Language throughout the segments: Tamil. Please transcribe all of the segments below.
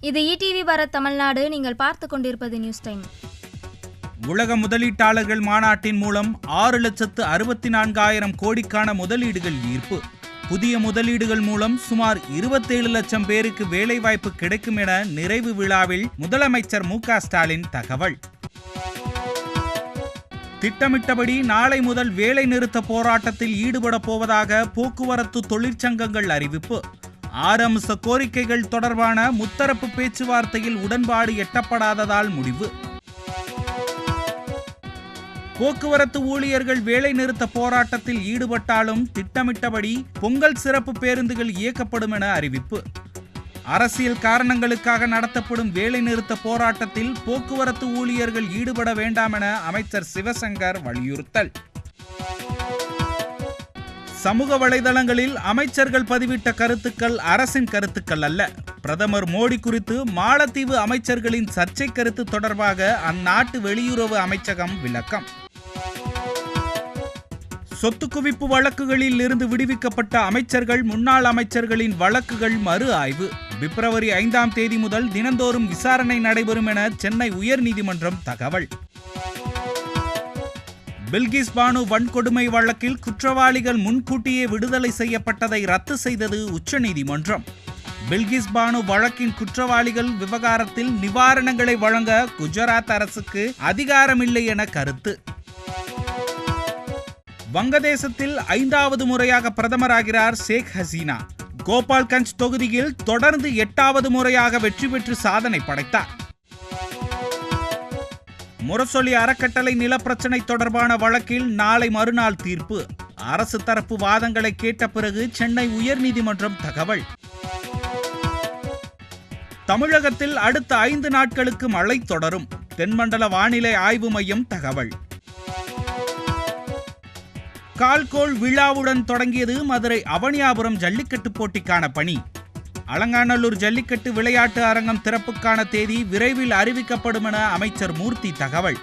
இது இடிவி பாரத் தமிழ்நாடு. நீங்கள் பார்த்து கொண்டிருப்பது நியூஸ் டைம் உலக முதலீட்டாளர்கள் மாநாட்டின் மூலம் ஆறு லட்சத்து அறுபத்தி நான்காயிரம் கோடிக்கான முதலீடுகள் ஈர்ப்பு. புதிய முதலீடுகள் மூலம் சுமார் இருபத்தேழு லட்சம் பேருக்கு வேலைவாய்ப்பு கிடைக்கும் என நிறைவு விழாவில் முதலமைச்சர் மு க ஸ்டாலின் தகவல். திட்டமிட்டபடி நாளை முதல் வேலை நிறுத்த போராட்டத்தில் ஈடுபட போவதாக போக்குவரத்து தொழிற்சங்கங்கள் அறிவிப்பு. ஆறு அம்ச கோரிக்கைகள் தொடர்பான முத்தரப்பு பேச்சுவார்த்தையில் உடன்பாடு எட்டப்படாததால் முடிவு. போக்குவரத்து ஊழியர்கள் வேலை நிறுத்த போராட்டத்தில் ஈடுபட்டாலும் திட்டமிட்டபடி பொங்கல் சிறப்பு பேருந்துகள் இயக்கப்படும் என அறிவிப்பு. அரசியல் காரணங்களுக்காக நடத்தப்படும் வேலை நிறுத்த போராட்டத்தில் போக்குவரத்து ஊழியர்கள் ஈடுபட வேண்டாம் என அமைச்சர் சிவசங்கர் வலியுறுத்தல். சமூக வலைதளங்களில் அமைச்சர்கள் பதிவிட்ட கருத்துக்கள் அரசின் கருத்துக்கள் அல்ல. பிரதமர் மோடி குறித்து மாலத்தீவு அமைச்சர்களின் சர்ச்சை கருத்து தொடர்பாக அந்நாட்டு வெளியுறவு அமைச்சகம் விளக்கம். சொத்து குவிப்பு வழக்குகளில் இருந்து விடுவிக்கப்பட்ட அமைச்சர்கள் முன்னாள் அமைச்சர்களின் வழக்குகள் மறு ஆய்வு. பிப்ரவரி ஐந்தாம் தேதி முதல் தினந்தோறும் விசாரணை நடைபெறும் என சென்னை உயர்நீதிமன்றம் தகவல். பில்கிஸ் பானு வன்கொடுமை வழக்கில் குற்றவாளிகள் முன்கூட்டியே விடுதலை செய்யப்பட்டதை ரத்து செய்தது உச்சநீதிமன்றம். பில்கிஸ் பானு வழக்கின் குற்றவாளிகள் விவகாரத்தில் நிவாரணங்களை வழங்க குஜராத் அரசுக்கு அதிகாரமில்லை என கருத்து. வங்கதேசத்தில் ஐந்தாவது முறையாக பிரதமராகிறார் ஷேக் ஹசீனா. கோபால்கஞ்ச் தொகுதியில் தொடர்ந்து எட்டாவது முறையாக வெற்றி பெற்று சாதனை படைத்தார். முரசொலி அறக்கட்டளை நிலப்பிரச்சினை தொடர்பான வழக்கில் நாளை மறுநாள் தீர்ப்பு. அரசு தரப்பு வாதங்களை கேட்ட பிறகு சென்னை உயர்நீதிமன்றம் தகவல். தமிழகத்தில் அடுத்த ஐந்து நாட்களுக்கு மழை தொடரும். தென்மண்டல வானிலை ஆய்வு மையம் தகவல். கால்கோள் விழாவுடன் தொடங்கியது மதுரை அவனியாபுரம் ஜல்லிக்கட்டு போட்டிக்கான பணி. அலங்காநல்லூர் ஜல்லிக்கட்டு விளையாட்டு அரங்கம் திறப்புக்கான தேதி விரைவில் அறிவிக்கப்படும் என அமைச்சர் மூர்த்தி தகவல்.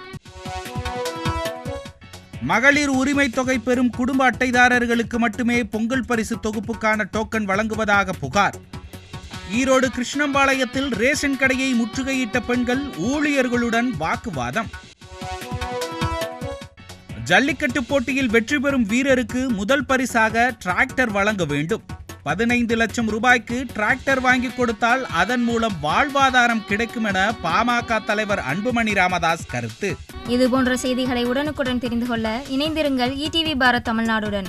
மகளிர் உரிமை தொகை பெறும் குடும்ப அட்டைதாரர்களுக்கு மட்டுமே பொங்கல் பரிசு தொகுப்புக்கான டோக்கன் வழங்குவதாக புகார். ஈரோடு கிருஷ்ணம்பாளையத்தில் ரேஷன் கடையை முற்றுகையிட்ட பெண்கள் ஊழியர்களுடன் வாக்குவாதம். ஜல்லிக்கட்டு போட்டியில் வெற்றி பெறும் வீரருக்கு முதல் பரிசாக டிராக்டர் வழங்க வேண்டும். பதினைந்து லட்சம் ரூபாய்க்கு டிராக்டர் வாங்கி கொடுத்தால் அதன் மூலம் வாழ்வாதாரம் கிடைக்கும் என பாமக தலைவர் அன்புமணி ராமதாஸ் கருத்து. இது போன்ற செய்திகளை உடனுக்குடன் தெரிந்து கொள்ள இணைந்திருங்கள் இடிவி பாரத் தமிழ்நாடுடன்.